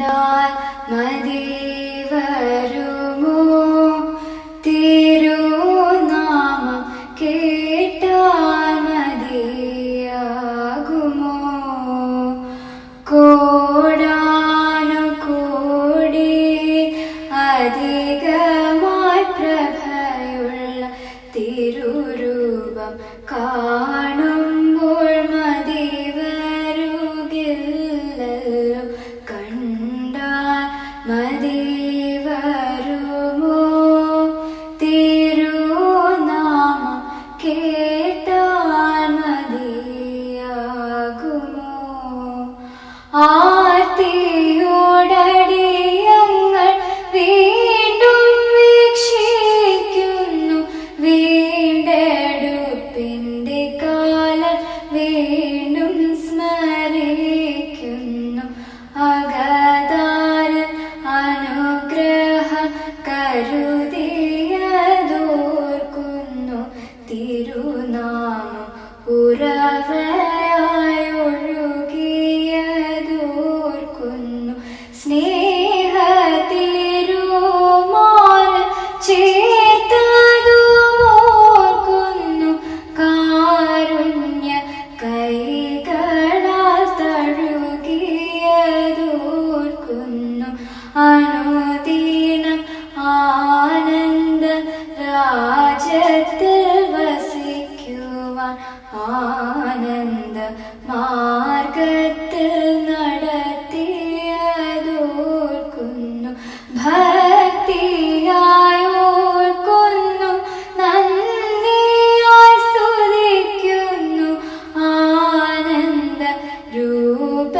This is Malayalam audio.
đó mãi đi മതിവരുമോ? തിരുനാമം കേട്ടാൽ മതിയാകുമോ? ആ കരുതിയതോർക്കുന്നു. തിരുനാമം ഉറവേ ആനന്ദ മാർഗത്തിൽ നടത്തിയതോർക്കുന്നു. ഭക്തിയായോർക്കുന്നു നന്ദിയായി സ്തുതിക്കുന്നു. ആനന്ദ രൂപ